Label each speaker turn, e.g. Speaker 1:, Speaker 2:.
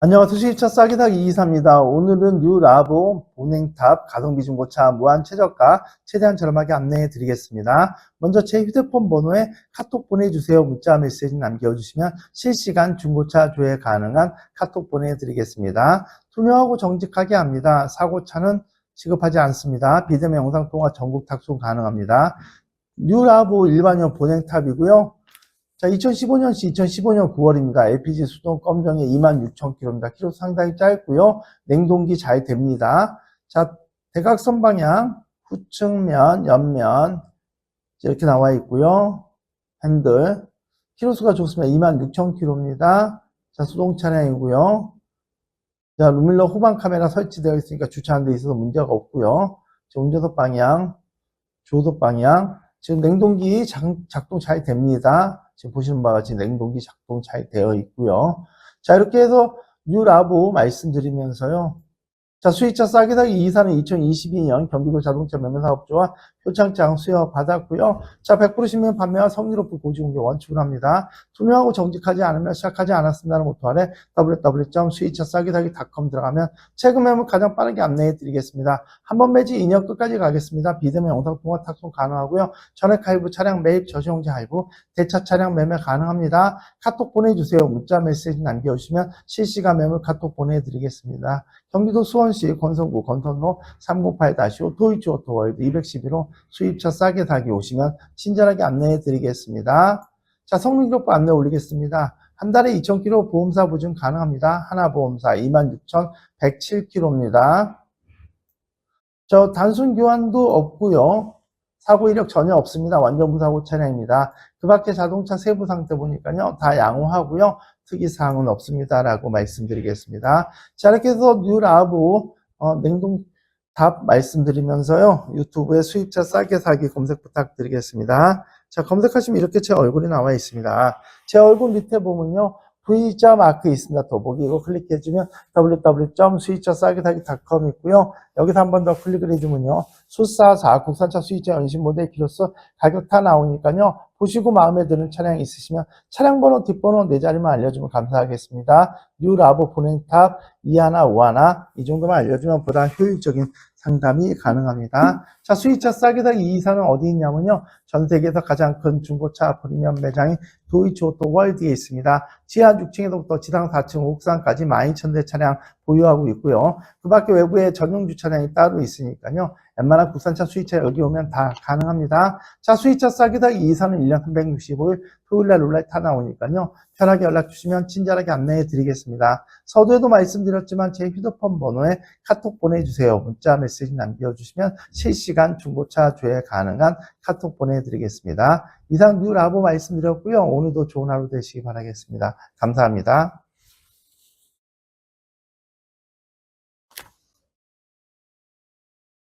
Speaker 1: 안녕하세요. 수입차 싸게 사기 이사입니다. 오늘은 뉴 라보 본행탑 가성비 중고차 무한 최저가 최대한 저렴하게 안내해 드리겠습니다. 먼저 제 휴대폰 번호에 카톡 보내주세요. 문자 메시지 남겨주시면 실시간 중고차 조회 가능한 카톡 보내드리겠습니다. 투명하고 정직하게 합니다. 사고차는 취급하지 않습니다. 비대면 영상통화 전국 탁송 가능합니다. 뉴 라보 일반형 본행탑이고요. 자, 2015년시 2015년 9월입니다. LPG 수동 검정에 26,000km입니다. 키로 상당히 짧고요. 냉동기 잘 됩니다. 자, 대각선 방향, 후측면, 옆면 이렇게 나와 있고요. 핸들, 키로수가 좋습니다. 26,000km입니다. 자, 수동 차량이고요. 자, 루밀러 후방 카메라 설치되어 있으니까 주차하는 데 있어서 문제가 없고요. 자, 운전석 방향, 조속 방향, 지금 냉동기 작, 작동 잘 됩니다. 지금 보시는 바와 같이 냉동기 작동 잘 되어 있고요. 자, 이렇게 해서 뉴라보 말씀드리면서요. 자, 수입차 싸게 사기 2사는 2022년 경기도 자동차 매매사업조와 표창장 수여 받았고요. 자, 100% 신면 판매와 성의 높은 고지공개 원칙으로 합니다. 투명하고 정직하지 않으면 시작하지 않았습니다는 모토 아래 www.수입차싸게 사기.com 들어가면 최근 매물 가장 빠르게 안내해 드리겠습니다. 한 번 매지 2년 끝까지 가겠습니다. 비대면 영상 통화 탁송 가능하고요. 전액 할부 차량 매입 저시용자 할부 대차 차량 매매 가능합니다. 카톡 보내주세요. 문자 메시지 남겨주시면 실시간 매물 카톡 보내드리겠습니다. 경기도 수원 시 건성구 건선로 308-5 도이치 오토월드 211호 수입차 싸게 사기 오시면 친절하게 안내해 드리겠습니다. 자, 성능 기록부 안내 올리겠습니다. 한 달에 2,000km 보험사 보증 가능합니다. 하나보험사 26,107km입니다. 저 단순 교환도 없고요. 사고 이력 전혀 없습니다. 완전 무사고 차량입니다. 그 밖에 자동차 세부 상태 보니까요. 다 양호하고요. 특이사항은 없습니다라고 말씀드리겠습니다. 자, 이렇게 해서 뉴라보 어, 냉동 답 말씀드리면서요. 유튜브에 수입차 싸게 사기 검색 부탁드리겠습니다. 자, 검색하시면 이렇게 제 얼굴이 나와 있습니다. 제 얼굴 밑에 보면요. V자 마크 있습니다. 더보기 이거 클릭해주면 www.수입차싸게사기.com 있고요. 여기서 한 번 더 클릭을 해주면요. 수사사 국산차 수입차 연신 모델 기로서 가격 다 나오니까요. 보시고 마음에 드는 차량이 있으시면 차량 번호, 뒷번호 네 자리만 알려주면 감사하겠습니다. 뉴 라보 보냉탑 2하나, 5하나 이 정도만 알려주면 보다 효율적인 상담이 가능합니다. 자, 수입차 싸게 사기 이 사는 어디 있냐면요. 전 세계에서 가장 큰 중고차 프리미엄 매장이 도이치 오토 월드에 있습니다. 지하 6층에서부터 지상 4층 옥상까지 12,000대 차량 보유하고 있고요. 그 밖에 외부에 전용 주차장이 따로 있으니까요. 웬만한 국산차 수입차 여기 오면 다 가능합니다. 자, 수입차 사기 이 사는 1년 365일 토요일날 룰렛 타 나오니까요. 편하게 연락 주시면 친절하게 안내해 드리겠습니다. 서두에도 말씀드렸지만 제 휴대폰 번호에 카톡 보내주세요. 문자 메시지 남겨주시면 실시간 중고차 조회 가능한 카톡 보내드리겠습니다. 이상 뉴라보 말씀드렸고요. 오늘도 좋은 하루 되시기 바라겠습니다. 감사합니다.